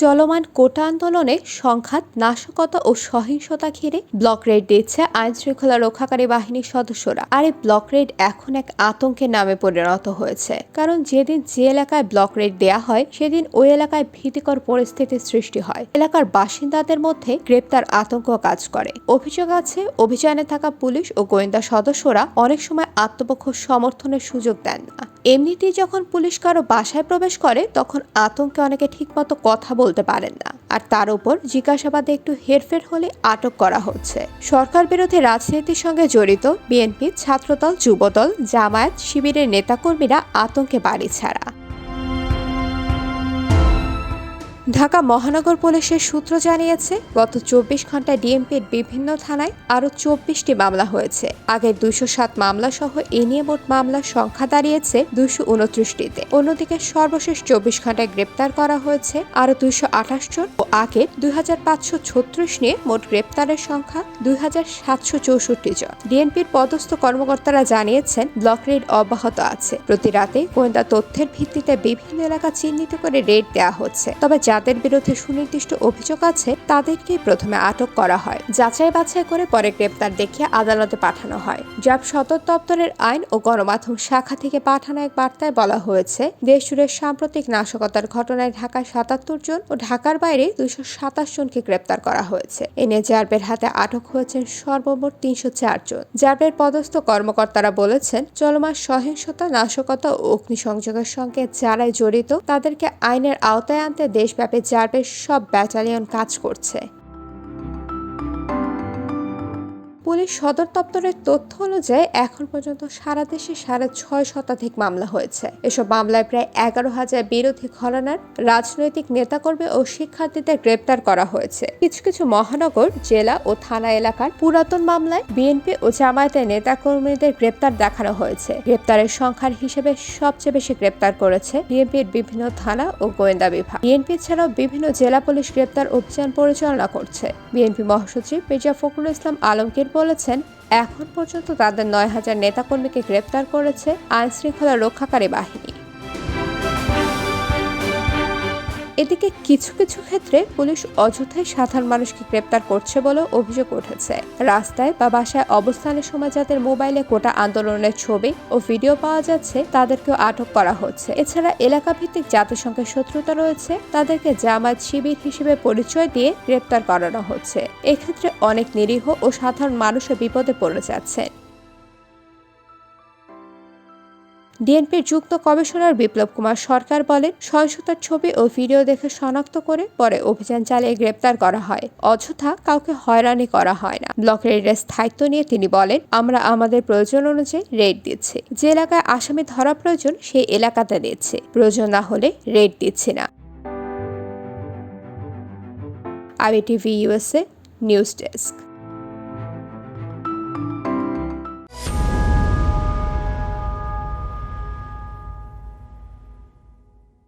চলমান কোটা আন্দোলনে সংঘাত, নাশকতা ও সহিংসতা ঘিরে ব্লক রেড দিচ্ছে আইন শৃঙ্খলা রক্ষাকারী বাহিনীর সদস্যরা। আর এই ব্লক রেড এখন এক আতঙ্কের নামে পরিণত হয়েছে। কারণ যেদিন যে এলাকায় ব্লক রেড দেয়া হয়, সেদিন ওই এলাকায় ভীতিকর পরিস্থিতির সৃষ্টি হয়। এলাকার বাসিন্দাদের মধ্যে গ্রেপ্তার আতঙ্ক কাজ করে। অভিযোগ আছে, অভিযানে থাকা পুলিশ ও গোয়েন্দা সদস্যরা অনেক সময় আত্মপক্ষ সমর্থনের সুযোগ দেন না। এমনিতেই যখন পুলিশ কারও বাসায় প্রবেশ করে, তখন আতঙ্কে অনেকে ঠিকমতো কথা বলতে পারেন না। আর তার উপর জিজ্ঞাসাবাদে একটু হেরফের হলে আটক করা হচ্ছে। সরকার বিরোধী রাজনীতির সঙ্গে জড়িত বিএনপি, ছাত্রদল, যুবদল, জামায়াত, শিবিরের নেতাকর্মীরা আতঙ্কে বাড়ি ছাড়া। ঢাকা মহানগর পুলিশের সূত্র জানিয়েছে, গত চব্বিশ ঘন্টায় ডিএমপির বিভিন্ন থানায় আরও চব্বিশটি মামলা হয়েছে। আগের দুইশো সাত মামলা সহ এ নিয়ে মোট মামলার সংখ্যা দাঁড়িয়েছে দুইশো উনত্রিশটিতে। অন্যদিকে সর্বশেষ চব্বিশ ঘন্টায় গ্রেপ্তার করা হয়েছে আরও দুইশো আঠাশ জন ও আগের দুই হাজার পাঁচশো ছত্রিশ নিয়ে মোট গ্রেপ্তারের সংখ্যা দুই হাজার সাতশো চৌষট্টি জন। ডিএনপির পদস্থ কর্মকর্তারা জানিয়েছেন, ব্লক রেড অব্যাহত আছে। প্রতি রাতে গোয়েন্দা তথ্যের ভিত্তিতে বিভিন্ন এলাকা চিহ্নিত করে রেড দেওয়া হচ্ছে। তবে যাদের বিরুদ্ধে সুনির্দিষ্ট অভিযোগ আছে, তাদেরকেই প্রথমে আটক করা হয়। যাচাই বাছাই করে পরে গ্রেপ্তার দেখিয়ে আদালতে পাঠানো হয়। র্যাব সদর দপ্তরের আইন ও গণমাধ্যম শাখা থেকে পাঠানো এক বার্তায় বলা হয়েছে দেশ জুড়ে সাম্প্রতিক নাশকতার ঘটনায় ঢাকায় সাতাত্তর জন ও ঢাকার বাইরে দুইশো সাতাশ জনকে গ্রেপ্তার করা হয়েছে। এনে র্যাবের হাতে আটক হয়েছেন সর্বমোট তিনশো চার জন। র্যাবের পদস্থ কর্মকর্তারা বলেছেন, চলমান সহিংসতা, নাশকতা ও অগ্নিসংযোগের সঙ্গে যারাই জড়িত, তাদেরকে আইনের আওতায় আনতে দেশব্যাপী র্যাবের সব ব্যাটালিয়ন কাজ করছে। পুলিশ সদর দপ্তরের তথ্য অনুযায়ী এখন পর্যন্ত সারা দেশে সাড়ে ছয় শতাধিক মামলা হয়েছে। এসব মামলায় প্রায় এগারো হাজার বিরোধী ঘরানার রাজনৈতিক নেতাকর্মী ও শিক্ষার্থীদের গ্রেপ্তার করা হয়েছে। কিছু কিছু মহানগর, জেলা ও থানা এলাকার পুরাতন মামলায় বিএনপি ও জামায়াতের নেতাকর্মীদের গ্রেপ্তার দেখানো হয়েছে। গ্রেপ্তারের সংখ্যার হিসেবে সবচেয়ে বেশি গ্রেপ্তার করেছে বিএনপির বিভিন্ন থানা ও গোয়েন্দা বিভাগ। বিএনপি ছাড়াও বিভিন্ন জেলা পুলিশ গ্রেপ্তার অভিযান পরিচালনা করছে। বিএনপি মহাসচিব মির্জা ফখরুল ইসলাম আলমগীর বলেছেন এখন পর্যন্ত তাদের নয় হাজার নেতাকর্মীকে গ্রেপ্তার করেছে আইনশৃঙ্খলা রক্ষাকারী বাহিনী। এদিকে কিছু কিছু ক্ষেত্রে পুলিশ অযথাই সাধারণ মানুষকে গ্রেপ্তার করছে বলে অভিযোগ উঠেছে। রাস্তায় বা বাসায় অবস্থানের সময় যাদের মোবাইলে কোটা আন্দোলনের ছবি ও ভিডিও পাওয়া যাচ্ছে, তাদেরকেও আটক করা হচ্ছে। এছাড়া এলাকা ভিত্তিক জাতিসংঘের শত্রুতা রয়েছে, তাদেরকে জামায়াত শিবির হিসেবে পরিচয় দিয়ে গ্রেপ্তার করানো হচ্ছে। এক্ষেত্রে অনেক নিরীহ ও সাধারণ মানুষও বিপদে পড়ে যাচ্ছেন। ডিএনপির যুক্ত কমিশনার বিপ্লব কুমার সরকার বলেন, সহিংসতার ছবি ও ভিডিও দেখে শনাক্ত করে পরে অভিযান চালিয়ে গ্রেপ্তার করা হয়। অযথা কাউকে হয়রানি করা হয় না। ব্লক রেডের স্থায়িত্ব নিয়ে তিনি বলেন, আমরা আমাদের প্রয়োজন অনুযায়ী রেড দিচ্ছি। যে এলাকায় আসামি ধরা প্রয়োজন সেই এলাকাতে দিচ্ছে। প্রয়োজন না হলে রেড দিচ্ছি না। IBTV USA news desk.